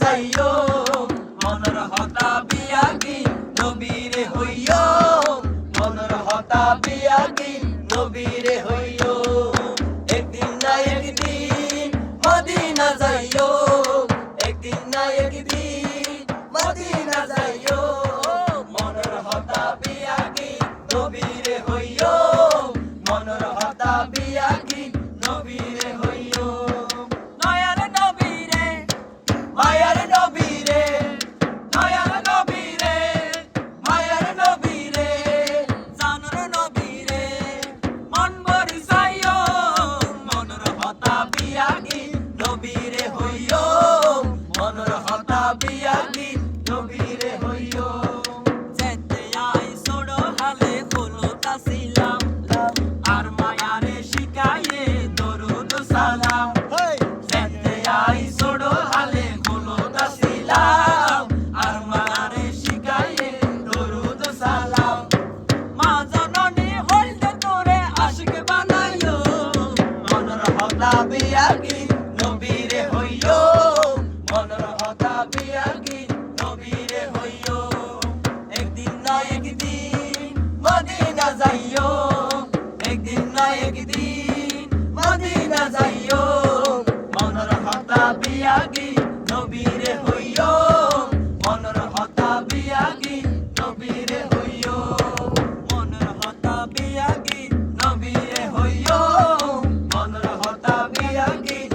যাইও, মনর হতা বিয়াগি, নবীরে হইও। মনর হতা বিয়াগি, নবীরে একদিন না একদিন মদিনা যাইও। একদিন না একদিন মদিনা যাইও। মনর হতা বিয়াগি, নবীরে হইও। বিয়াগি, নবীরে হইও মনর হতা বিয়াগি, নবীরে হইও যেতে আই সোড়ো হালে হলো তাসিলাম আর মায়ারে শিকায়ে দরুদ সালাম। হতা বিয়াগি নবীরে হইও মনর হতা বিয়াগি নবীরে হইও একদিন না একদিন মদিনা যাইও একদিন না একদিন মদিনা যাইও মনর হতা বিয়াগি নবীরে we are Yankee.